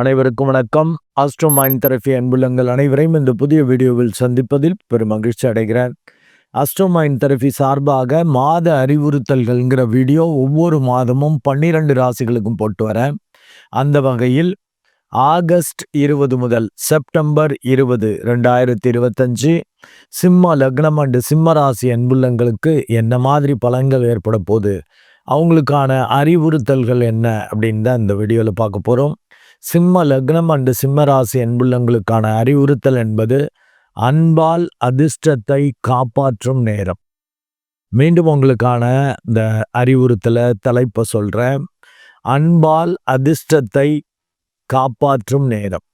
அனைவருக்கும் வணக்கம். Astro mind therapy அன்புள்ளங்கள் அனைவரையும் இந்த புதிய வீடியோவில் சந்திப்பதில் பெரும் மகிழ்ச்சி அடைகிறேன். ஆஸ்ட்ரோ மைண்ட் தெரபி சார்பாக மாத அறிவுறுத்தல்கள்ங்கிற வீடியோ ஒவ்வொரு மாதமும் பன்னிரண்டு ராசிகளுக்கும் போட்டு வரேன். அந்த வகையில் ஆகஸ்ட் இருபது முதல் செப்டம்பர் இருபது ரெண்டாயிரத்தி இருபத்தஞ்சு சிம்ம லக்னம் அண்டு சிம்ம ராசி அன்புள்ளங்களுக்கு என்ன மாதிரி பலன்கள் ஏற்பட போகுது? அவங்களுக்கான அறிவுறுத்தல்கள் என்ன? அப்படின்னு தான் இந்த வீடியோவில் பார்க்க போகிறோம் சிம்ம லக்னம் அண்டு சிம்ம ராசி அன்புள்ளங்களுக்கான அறிவுறுத்தல் என்பது அன்பால் அதிர்ஷ்டத்தை காப்பாற்றும் நேரம். மீண்டும் உங்களுக்கான இந்த அறிவுறுத்தலை தலைப்பை சொல்கிறேன் அன்பால் அதிர்ஷ்டத்தை காப்பாற்றும் நேரம்.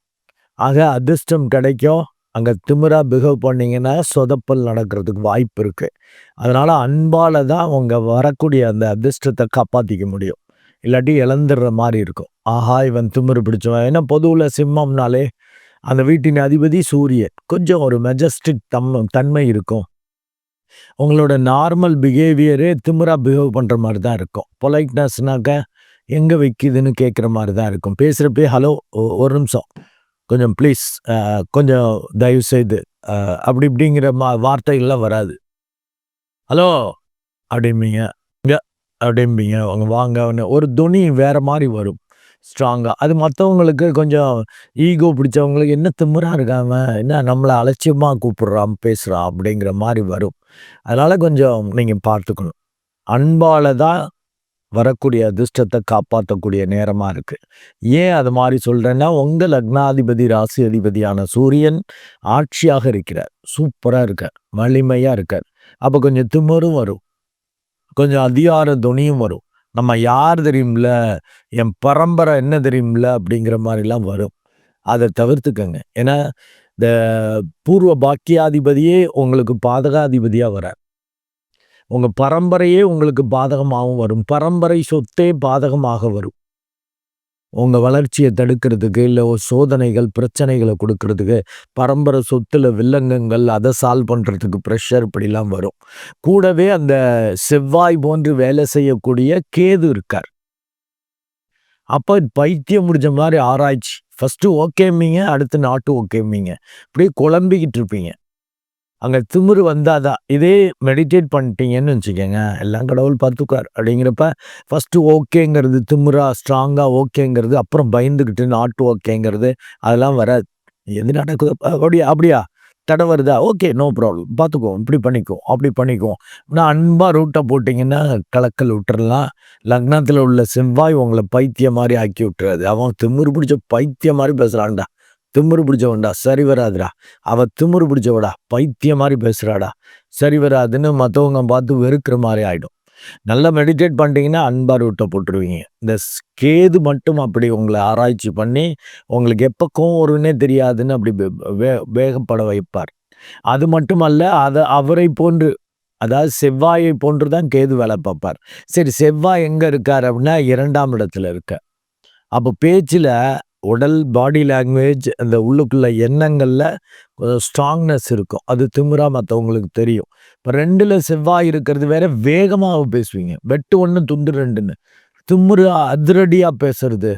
ஆக அதிர்ஷ்டம் கிடைக்கும். அங்கே திமிரா பிஹேவ் பண்ணிங்கன்னா சொதப்பல் நடக்கிறதுக்கு வாய்ப்பு இருக்குது அதனால் அன்பால் தான் அவங்க வரக்கூடிய அந்த அதிர்ஷ்டத்தை காப்பாற்றிக்க முடியும். இல்லாட்டி இழந்துடுற மாதிரி இருக்கும். ஆஹா இவன் திமிரு பிடிச்சவன். ஏன்னா பொதுவில் சிம்மம்னாலே அந்த வீட்டின் அதிபதி சூரியன். கொஞ்சம் ஒரு மெஜஸ்டிக் தம் தன்மை இருக்கும். உங்களோட நார்மல் பிஹேவியரே திமிராக பிஹேவ் பண்ணுற மாதிரி தான் இருக்கும். பொலைட்னஸ்னாக்க எங்கே வைக்குதுன்னு கேட்குற மாதிரி தான் இருக்கும். பேசுகிறப்பே ஹலோ ஒரு நிமிஷம். கொஞ்சம் ப்ளீஸ் கொஞ்சம் தயவு செய்து அப்படி இப்படிங்கிற மா வார்த்தைகள்லாம் வராது. ஹலோ? அப்படிம்பீங்க. அப்படிம்பீங்க. அவங்க வாங்க ஒரு துணி வேறு மாதிரி வரும். ஸ்ட்ராங்காக அது மற்றவங்களுக்கு கொஞ்சம் ஈகோ பிடிச்சவங்களுக்கு என்ன திமுறாக இருக்காம என்ன நம்மளை அலட்சியமாக கூப்பிட்றான் பேசுகிறான் அப்படிங்கிற மாதிரி வரும். அதனால் கொஞ்சம் நீங்கள் பார்த்துக்கணும். அன்பால் தான் வரக்கூடிய அதிர்ஷ்டத்தை காப்பாற்றக்கூடிய நேரமாக இருக்குது ஏன் அது மாதிரி சொல்கிறேன்னா உங்கள் லக்னாதிபதி ராசி அதிபதியான சூரியன் ஆட்சியாக இருக்கிறார். சூப்பராக இருக்கார். வலிமையாக இருக்கார். அப்போ கொஞ்சம் திமிரும் வரும். கொஞ்சம் அதிகார துணியும் வரும். நம்ம யார் தெரியும்ல? என் பரம்பரை என்ன தெரியும்ல? அப்படிங்கிற மாதிரிலாம் வரும். அதை தவிர்த்துக்கங்க. ஏன்னா இந்த பூர்வ பாக்கியாதிபதியே உங்களுக்கு பாதகாதிபதியாக வரார். உங்கள் பரம்பரையே உங்களுக்கு பாதகமாகவும் வரும். பரம்பரை சொத்தே பாதகமாக வரும். உங்கள் வளர்ச்சியை தடுக்கிறதுக்கு இல்லை சோதனைகள் பிரச்சனைகளை கொடுக்கறதுக்கு பரம்பரை சொத்துல வில்லங்கங்கள் அதை சால்வ் பண்ணுறதுக்கு ப்ரெஷர் இப்படிலாம் வரும். கூடவே அந்த செவ்வாய் போன்று வேலை செய்யக்கூடிய கேது இருக்கார். அப்போ பைத்தியம் முடிஞ்ச மாதிரி ஆராய்ச்சி. ஃபஸ்ட்டு ஓகேம்பிங்க அடுத்து நாட்டு ஓகேம்பிங்க இப்படியே குழம்பிக்கிட்டு இருப்பீங்க. அங்கே திமிரு வந்தாதான் இதே மெடிடேட் பண்ணிட்டீங்கன்னு வச்சுக்கோங்க. எல்லாம் கடவுள் பார்த்துக்கார் அப்படிங்கிறப்ப ஃபஸ்ட்டு ஓகேங்கிறது திமுறா ஸ்ட்ராங்காக ஓகேங்கிறது அப்புறம் பயந்துக்கிட்டு நாட்டு ஓகேங்கிறது அதெல்லாம் வராது. எது நடக்குது அப்படியா அப்படியா? தடை வருதா? ஓகே நோ ப்ராப்ளம் பார்த்துக்குவோம் இப்படி பண்ணிக்குவோம் அப்படி பண்ணிக்குவோம் நான் அன்பாக ரூட்டை போட்டிங்கன்னா கலக்கல் விட்டுறலாம். லக்னத்தில் உள்ள செவ்வாய் உங்களை பைத்தியம் மாதிரி ஆக்கி விட்டுறாது. அவன் திமிரு பிடிச்ச பைத்தியம் மாதிரி பேசுகிறான்டா திமுரு பிடிச்சவன்டா சரி வராதுடா. அவ திமுரு பிடிச்சவடா பைத்தியம் மாதிரி பேசுகிறாடா சரி வராதுன்னு மற்றவங்க பார்த்து வெறுக்கிற மாதிரி ஆகிடும் நல்லா மெடிடேட் பண்ணிட்டீங்கன்னா அன்பார் ரூட்டை போட்டுருவீங்க. இந்த ஸ்- கேது மட்டும் அப்படி உங்களை ஆராய்ச்சி பண்ணி உங்களுக்கு எப்போ கோவம் தெரியாதுன்னு அப்படி வே- வே- வேகப்பட வைப்பார். அது மட்டுமல்ல அதை அவரை போன்று அதாவது செவ்வாயை போன்று தான் கேது வேலை பார்ப்பார். சரி செவ்வாய் எங்கே இருக்கார் அப்படின்னா இரண்டாம் இடத்துல இருக்க. அப்போ பேச்சில் உடல் பாடி லாங்குவேஜ் அந்த உள்ளுக்குள்ள எண்ணங்களில் கொஞ்சம் ஸ்ட்ராங்னஸ் இருக்கும். அது திமுறா மற்றவங்களுக்கு தெரியும். இப்போ ரெண்டில் செவ்வாய் இருக்கிறது வேற வேகமாக பேசுவீங்க. வெட்டு ஒன்று துண்டு ரெண்டுன்னு. திமிரு அதிரடியாக பேசுறது.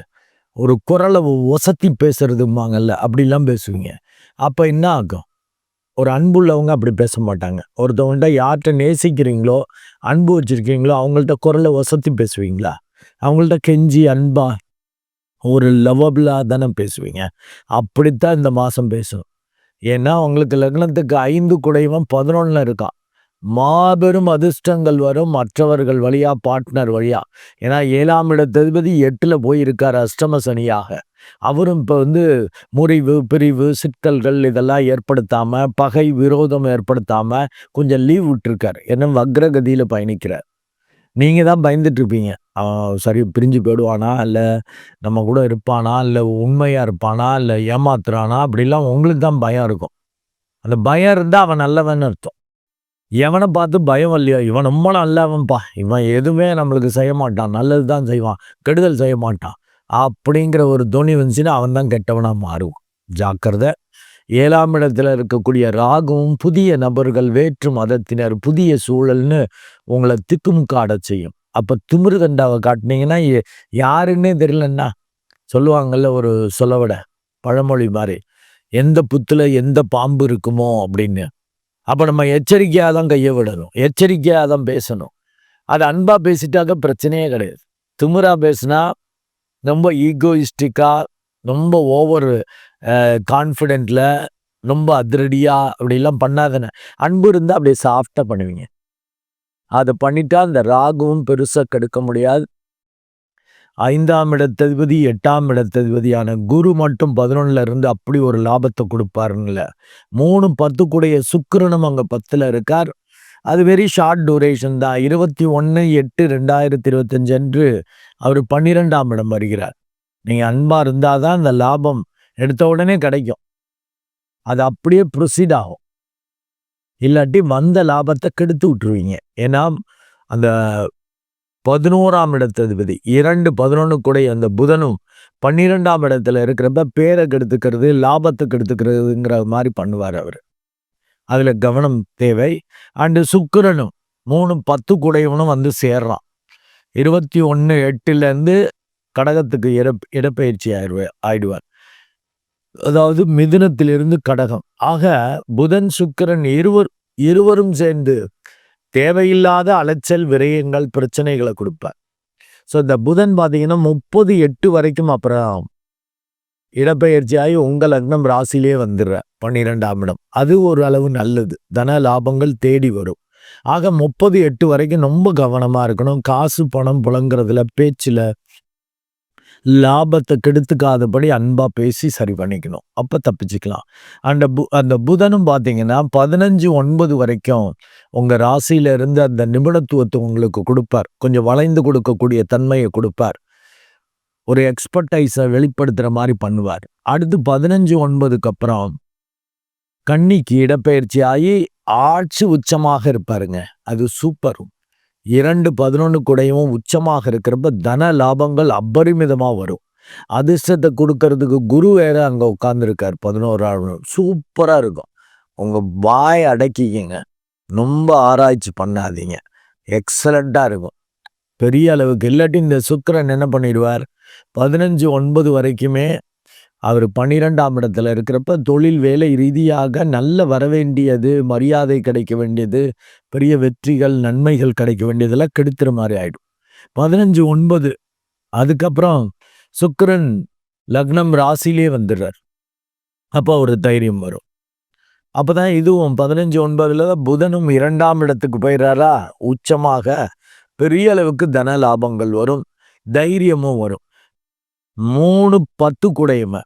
ஒரு குரலை ஒசத்தி பேசுறதுமாங்கல்ல அப்படிலாம் பேசுவீங்க. அப்போ என்ன ஆகும்? ஒரு அன்புள்ளவங்க அப்படி பேச மாட்டாங்க. ஒருத்தவங்கள்ட்ட யார்கிட்ட நேசிக்கிறீங்களோ அன்பு வச்சுருக்கீங்களோ அவங்கள்ட்ட குரலை ஒசத்தி பேசுவீங்களா? அவங்கள்ட்ட கெஞ்சி அன்பா ஒரு லவபிளாக தானே பேசுவீங்க. அப்படித்தான் இந்த மாதம் பேசும். ஏன்னா உங்களுக்கு லக்னத்துக்கு ஐந்து குடைவன் பதினொன்றில் இருக்கான். மாபெரும் அதிர்ஷ்டங்கள் வரும் மற்றவர்கள் வழியா பார்ட்னர் வழியா. ஏன்னா ஏழாம் இடத்ததிபதி எட்டில் போய் இருக்கார் அஷ்டம சனியாக. அவரும் இப்போ வந்து முறிவு பிரிவு சிக்கல்கள் இதெல்லாம் ஏற்படுத்தாமல் பகை விரோதம் ஏற்படுத்தாமல் கொஞ்சம் லீவ் விட்டுருக்கார். ஏன்னா வக்ரகதியில் பயணிக்கிறார். நீங்கள் தான் பயந்துட்டுருப்பீங்க. அவன் சரி பிரிஞ்சு போயிடுவானா? இல்லை நம்ம கூட இருப்பானா? இல்லை உண்மையாக இருப்பானா? இல்லை ஏமாத்துறானா? அப்படிலாம் உங்களுக்கு தான் பயம் இருக்கும். அந்த பயம் இருந்தால் அவன் நல்லவன்னு அர்த்தம். எவனை பார்த்து பயம் இல்லையோ இவன் ரொம்ப நல்லவன்ப்பா. இவன் எதுவுமே நம்மளுக்கு செய்ய மாட்டான். நல்லது தான் செய்வான். கெடுதல் செய்ய மாட்டான். அப்படிங்கிற ஒரு துணி வந்துச்சுன்னா அவன் தான் கெட்டவனாக மாறுவான். ஜாக்கிரதை. ஏழாம் இடத்துல இருக்கக்கூடிய ராகுவும் புதிய நபர்கள் வேற்று மதத்தினர் புதிய சூழல்னு உங்களை திக்குமுக்காட செய்யும். அப்போ திமிரு கண்டாவை காட்டினீங்கன்னா யாருன்னே தெரியலன்னா சொல்லுவாங்கல்ல ஒரு சொல்லவிட பழமொழி மாதிரி எந்த புத்தில் எந்த பாம்பு இருக்குமோ அப்படின்னு. அப்போ நம்ம எச்சரிக்கையாக தான் கையை விடணும். எச்சரிக்கையாக தான் பேசணும். அது அன்பாக பேசிட்டாக்க பிரச்சனையே கிடையாது. திமுறா பேசுனா ரொம்ப ஈகோயிஸ்டிக்காக ரொம்ப ஓவர் கான்ஃபிடென்ட்டில் ரொம்ப அதிரடியாக அப்படிலாம் பண்ணாதானே. அன்பு இருந்தால் அப்படியே சாஃப்டாக பண்ணுவீங்க. அதை பண்ணிட்டா அந்த ராகுவும் பெருசாக கெடுக்க முடியாது. ஐந்தாம் இடத்ததிபதி எட்டாம் இடத்ததிபதியான குரு மட்டும் பதினொன்னுல இருந்து அப்படி ஒரு லாபத்தை கொடுப்பாருங்கள மூணு பத்துக்குடைய சுக்கிரனும் அங்கே பத்தில் இருக்கார். அது வெரி ஷார்ட் டூரேஷன் தான். இருபத்தி ஒன்று எட்டு ரெண்டாயிரத்தி இருபத்தஞ்சு அன்று அவர் பன்னிரெண்டாம் இடம் வருகிறார். நீங்கள் அன்பாக இருந்தால் தான் அந்த லாபம் எடுத்த உடனே கிடைக்கும். அது அப்படியே ப்ரொசீட் ஆகும். இல்லாட்டி வந்த லாபத்தை கெடுத்து விட்டுருவீங்க. ஏன்னா அந்த பதினோராம் இடத்ததிபதி இரண்டு பதினொன்று கூட அந்த புதனும் பன்னிரெண்டாம் இடத்துல இருக்கிறப்ப பேரை கெடுத்துக்கிறது லாபத்தை கெடுத்துக்கிறதுங்கிற மாதிரி பண்ணுவார் அவர். அதில் கவனம் தேவை. அண்டு சுக்கிரனும் மூணு பத்து கூடையவனும் வந்து சேர்றான். இருபத்தி ஒன்று எட்டுலேருந்து கடகத்துக்கு இட இடப்பெயர்ச்சி ஆயிடுவார் ஆயிடுவார். அதாவது மிதுனத்திலிருந்து கடகம். ஆக புதன் சுக்கிரன் இருவர் இருவரும் சேர்ந்து தேவையில்லாத அலைச்சல் விரயங்கள் பிரச்சனைகளை கொடுப்பார். ஸோ இந்த புதன் பார்த்தீங்கன்னா முப்பது எட்டு வரைக்கும் அப்புறம் இடப்பெயர்ச்சியாகி உங்கள் லக்னம் ராசிலே வந்துடுற பன்னிரெண்டாம் இடம். அது ஒரு அளவு நல்லது. தன லாபங்கள் தேடி வரும். ஆக முப்பது எட்டு வரைக்கும் ரொம்ப கவனமாக இருக்கணும். காசு பணம் புழங்குறதுல பேச்சில் லாபத்தை கெடுத்துக்காதபடி அன்பாக பேசி சரி பண்ணிக்கணும். அப்போ தப்பிச்சுக்கலாம். அந்த பு அந்த புதனும் பார்த்தீங்கன்னா பதினஞ்சு ஒன்பது வரைக்கும் உங்கள் ராசியில இருந்து அந்த நிபுணத்துவத்தை உங்களுக்கு கொடுப்பார். கொஞ்சம் வளைந்து கொடுக்கக்கூடிய தன்மையை கொடுப்பார். ஒரு எக்ஸ்பர்டைஸை வெளிப்படுத்துகிற மாதிரி பண்ணுவார். அடுத்து பதினஞ்சு ஒன்பதுக்கு அப்புறம் கன்னிக்கு இடப்பெயர்ச்சி ஆகி ஆட்சி உச்சமாக இருப்பாருங்க. அது சூப்பரும் இரண்டு பதினொன்று கூடையும் உச்சமாக இருக்கிறப்ப தன லாபங்கள் அபரிமிதமாக வரும். அதிர்ஷ்டத்தை கொடுக்கறதுக்கு குரு வேற அங்கே உட்காந்துருக்கார் பதினோராவது சூப்பராக இருக்கும். உங்கள் வாய் அடக்கிக்கிங்க. ரொம்ப ஆராய்ச்சி பண்ணாதீங்க. எக்ஸலண்ட்டாக இருக்கும். பெரிய அளவுக்கு இல்லாட்டி இந்த சுக்கரன் என்ன பண்ணிடுவார்? பதினஞ்சு ஒன்பது வரைக்குமே அவர் பன்னிரெண்டாம் இடத்துல இருக்கிறப்ப தொழில் வேலை ரீதியாக நல்ல வரவேண்டியது மரியாதை கிடைக்க வேண்டியது பெரிய வெற்றிகள் நன்மைகள் கிடைக்க வேண்டியதெல்லாம் கெடுத்துற மாதிரி ஆயிடும். பதினஞ்சு ஒன்பது அதுக்கப்புறம் சுக்கரன் லக்னம் ராசிலே வந்துடுறார். அப்போ ஒரு தைரியம் வரும். அப்போ தான் இதுவும் பதினஞ்சு ஒன்பதுல தான் புதனும் இரண்டாம் இடத்துக்கு போயிடுறாரா? உச்சமாக பெரிய அளவுக்கு தன லாபங்கள் வரும் தைரியமும் வரும். மூணு பத்து குடையுமை.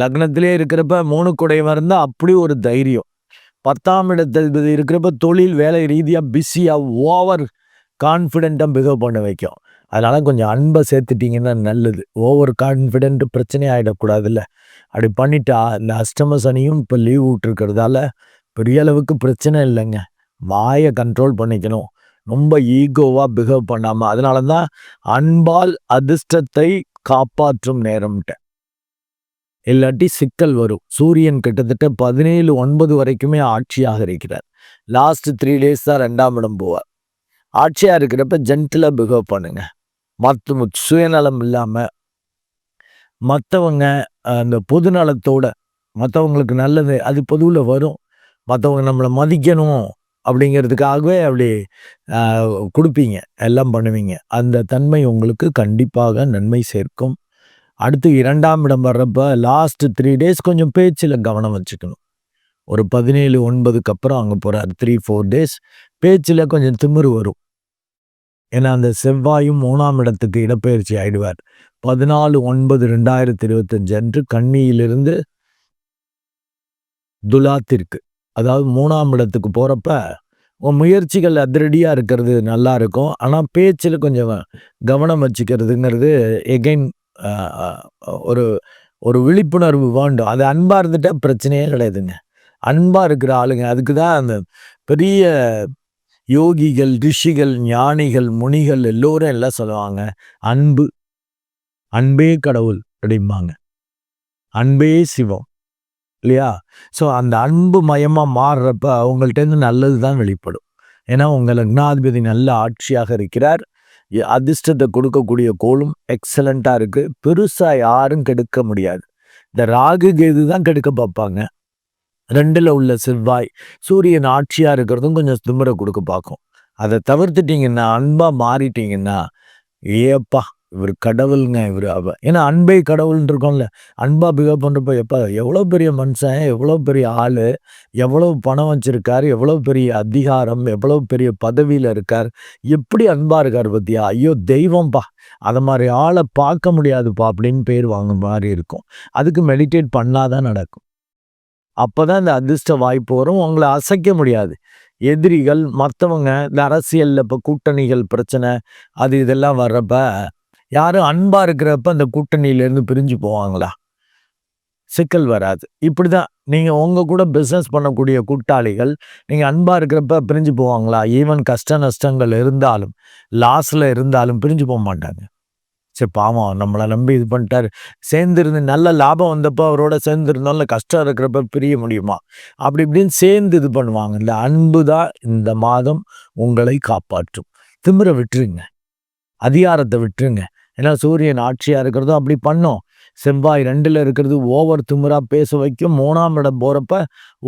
லக்னத்திலே இருக்கிறப்ப மூணு குடையமாக இருந்தால் அப்படி ஒரு தைரியம். பத்தாம் இடத்தில் இருக்கிறப்ப தொழில் வேலை ரீதியாக பிஸியாக ஓவர் கான்ஃபிடென்ட்டாக பிஹேவ் பண்ண வைக்கும். அதனால் கொஞ்சம் அன்பை சேர்த்துட்டிங்கன்னா நல்லது. ஓவர் கான்ஃபிடென்ட் பிரச்சனை ஆகிடக்கூடாதுல்ல அப்படி பண்ணிட்டா இந்த அஷ்டம சனியும் இப்போ லீவ் விட்டுருக்கிறதால பெரிய அளவுக்கு பிரச்சனை இல்லைங்க. வாயை கண்ட்ரோல் பண்ணிக்கணும். ரொம்ப ஈகோவாக பிஹேவ் பண்ணாமல் அதனால தான் அன்பால் அதிர்ஷ்டத்தை காப்பாற்றும் நேரம்ட்ட. இல்லாட்டி சிக்கல் வரும். சூரியன் கிட்டத்தட்ட பதினேழு ஒன்பது வரைக்குமே ஆட்சியாக இருக்கிறார். லாஸ்ட் த்ரீ டேஸ் தான் ரெண்டாம் இடம் போவார். ஆட்சியாக இருக்கிறப்ப ஜென்டிலாக பிஹேவ் பண்ணுங்க. மற்ற சுயநலம் இல்லாமல் மற்றவங்க அந்த பொது நலத்தோட மற்றவங்களுக்கு நல்லது அது பொதுவில் வரும். மற்றவங்க நம்மளை மதிக்கணும் அப்படிங்கிறதுக்காகவே அப்படி கொடுப்பீங்க. எல்லாம் பண்ணுவீங்க. அந்த தன்மை உங்களுக்கு கண்டிப்பாக நன்மை சேர்க்கும். அடுத்து இரண்டாம் இடம் வர்றப்ப லாஸ்ட் த்ரீ டேஸ் கொஞ்சம் பேச்சில் கவனம் வச்சுக்கணும். ஒரு பதினேழு ஒன்பதுக்கு அப்புறம் அங்கே போகிறார் த்ரீ ஃபோர் டேஸ் பேச்சில் கொஞ்சம் திமிரு வரும். ஏன்னா அந்த செவ்வாயும் மூணாம் இடத்துக்கு இடப்பெயர்ச்சி ஆயிடுவார். பதினாலு ஒன்பது ரெண்டாயிரத்தி இருபத்தஞ்சு அன்று கண்ணியிலிருந்து துலாத்திற்கு. அதாவது மூணாம் இடத்துக்கு போகிறப்ப உன் முயற்சிகள் அதிரடியாக இருக்கிறது நல்லா இருக்கும். ஆனால் பேச்சில் கொஞ்சம் கவனம் வச்சுக்கிறதுங்கிறது எகைன் ஒரு ஒரு விழிப்புணர்வு வேண்டும் அது அன்பாக இருந்துட்டால் பிரச்சனையே கிடையாதுங்க. அன்பாக இருக்கிற ஆளுங்க அதுக்கு தான் அந்த பெரிய யோகிகள் ரிஷிகள் ஞானிகள் முனிகள் எல்லோரும் எல்லாம் சொல்லுவாங்க அன்பு அன்பே கடவுள் அப்படிம்பாங்க. அன்பே சிவம் இல்லையா? ஸோ அந்த அன்பு மயமாக மாறுறப்ப அவங்கள்ட்டேருந்து நல்லது தான் வெளிப்படும். ஏன்னா உங்கள் லக்னாதிபதி நல்ல ஆட்சியாக இருக்கிறார். அதிர்ஷ்டத்தை கொடுக்கக்கூடிய கோளும் எக்ஸலண்ட்டாக இருக்குது பெருசாக யாரும் கெடுக்க முடியாது. இந்த ராகு, கேது தான் கெடுக்க பார்ப்பாங்க. ரெண்டில் உள்ள செவ்வாய், சூரியன் ஆட்சியாக இருக்கிறதும் கொஞ்சம் திமிரை கொடுக்க பார்க்கும். அதை தவிர்த்துட்டிங்கன்னா அன்பாக மாறிட்டீங்கன்னா, ஏப்பா! இவர் கடவுள்ங்க இவர் அவ ஏன்னா அன்பே கடவுள்னு இருக்கோம்ல. அன்பா பிஹேவ் பண்ணுறப்ப எப்பா எவ்வளோ பெரிய மனுஷன், எவ்வளோ பெரிய ஆள் எவ்வளோ பணம் வச்சுருக்கார் எவ்வளோ பெரிய அதிகாரம், எவ்வளோ பெரிய பதவியில் இருக்கார். எப்படி அன்பாக இருக்கார் பாத்தியா? ஐயோ! தெய்வம்பா! அதை மாதிரி ஆளை பார்க்க முடியாதுப்பா அப்படின்னு பேர் வாங்க மாதிரி இருக்கும். அதுக்கு மெடிடேட் பண்ணாதான் தான் நடக்கும். அப்பதான் இந்த அதிர்ஷ்ட வாய்ப்பு வரும். உங்களை அசைக்க முடியாது. எதிரிகள், மற்றவங்க இந்த அரசியலில் இப்போ கூட்டணிகள் பிரச்சனை, அது இதெல்லாம் வர்றப்ப, யாரும் அன்பாக இருக்கிறப்ப அந்த கூட்டணியிலேருந்து பிரிஞ்சு போவாங்களா? சிக்கல் வராது. இப்படி தான் நீங்கள் உங்கள் கூட பிஸ்னஸ் பண்ணக்கூடிய கூட்டாளிகள், நீங்கள் அன்பாக இருக்கிறப்ப பிரிஞ்சு போவாங்களா? ஈவன் கஷ்ட நஷ்டங்கள் இருந்தாலும், லாஸில் இருந்தாலும் பிரிஞ்சு போக மாட்டாங்க சரி பாவம் நம்மளை நம்பி இது பண்ணிட்டாரு. சேர்ந்துருந்து நல்ல லாபம் வந்தப்போ அவரோட சேர்ந்திருந்தோம்ல, கஷ்டம் இருக்கிறப்ப பிரிய முடியுமா? அப்படி இப்படின்னு சேர்ந்து இது பண்ணுவாங்க. இந்த அன்பு தான் இந்த மாதம் உங்களை காப்பாற்றும். திமிர விட்டுருங்க. அதிகாரத்தை விட்டுருங்க. ஏன்னா சூரியன் ஆட்சியாக இருக்கிறதும் அப்படி பண்ணும். செவ்வாய் ரெண்டில் இருக்கிறது ஓவர் திமுறாக பேச வைக்கும். மூணாம் இடம் போகிறப்ப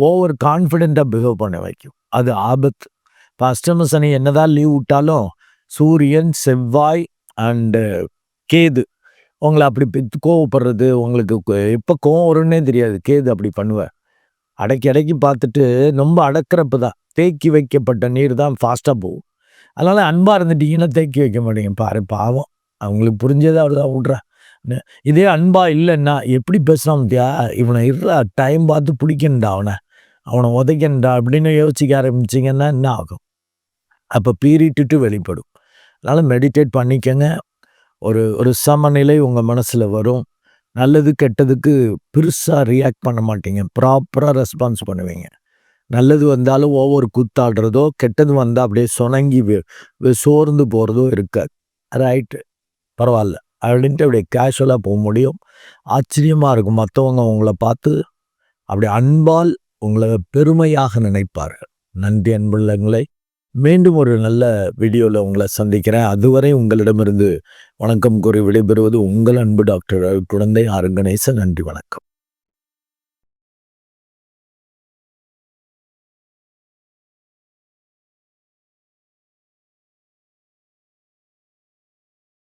ஓவர் கான்ஃபிடெண்ட்டாக பிஹேவ் பண்ண வைக்கும். அது ஆபத்து. இப்போ அஷ்டம சனி என்னதான் லீவ் விட்டாலும், சூரியன், செவ்வாய் அண்டு கேது உங்களை அப்படி பித்து கோவப்படுறது, உங்களுக்கு எப்போ கோவம் வரும்னே தெரியாது. கேது அப்படி பண்ணுவேன் அடக்கி அடக்கி பார்த்துட்டு ரொம்ப அடக்கிறப்ப தான். தேக்கி வைக்கப்பட்ட நீர் தான் ஃபாஸ்ட்டாக போகும். அதனால் அன்பாக இருந்துட்டீங்கன்னா தேக்கி வைக்க மாட்டீங்க. பாரு பாவம். அவங்களுக்கு புரிஞ்சத அவ்வளோதான் விட்றா. இதே அன்பா இல்லைன்னா எப்படி பேசுறான் தியா இவனை இருடா டைம் பார்த்து பிடிக்கண்டா அவனை அவனை உதைக்கண்டா அப்படின்னு யோசிக்க ஆரம்பிச்சிங்கன்னா என்ன ஆகும்? அப்போ பீரிட்டுட்டு வெளிப்படும். அதனால் மெடிடேட் பண்ணிக்கங்க. ஒரு ஒரு சமநிலை உங்கள் மனசில் வரும். நல்லது, கெட்டதுக்கு பெருசாக ரியாக்ட் பண்ண மாட்டீங்க. ப்ராப்பராக ரெஸ்பான்ஸ் பண்ணுவீங்க. நல்லது வந்தாலும் ஒவ்வொரு கூத்தாடுறதோ, கெட்டது வந்தால் அப்படியே சொணங்கி வெ சோர்ந்து போகிறதோ இருக்காது. ரைட்டு. பரவாயில்ல அப்படின்ட்டு அப்படியே கேஷுவலாக போக முடியும். ஆச்சரியமாக இருக்கும். மற்றவங்க உங்களை பார்த்து அப்படி அன்பால் உங்களை பெருமையாக நினைப்பார்கள். நன்றி அன்புள்ளங்களை மீண்டும் ஒரு நல்ல வீடியோவில் உங்களை சந்திக்கிறேன். அதுவரை உங்களிடமிருந்து வணக்கம் கூறி விடைபெறுவது உங்கள் அன்பு டாக்டர் குழந்தை ஆர். கணேசன். நன்றி, வணக்கம்.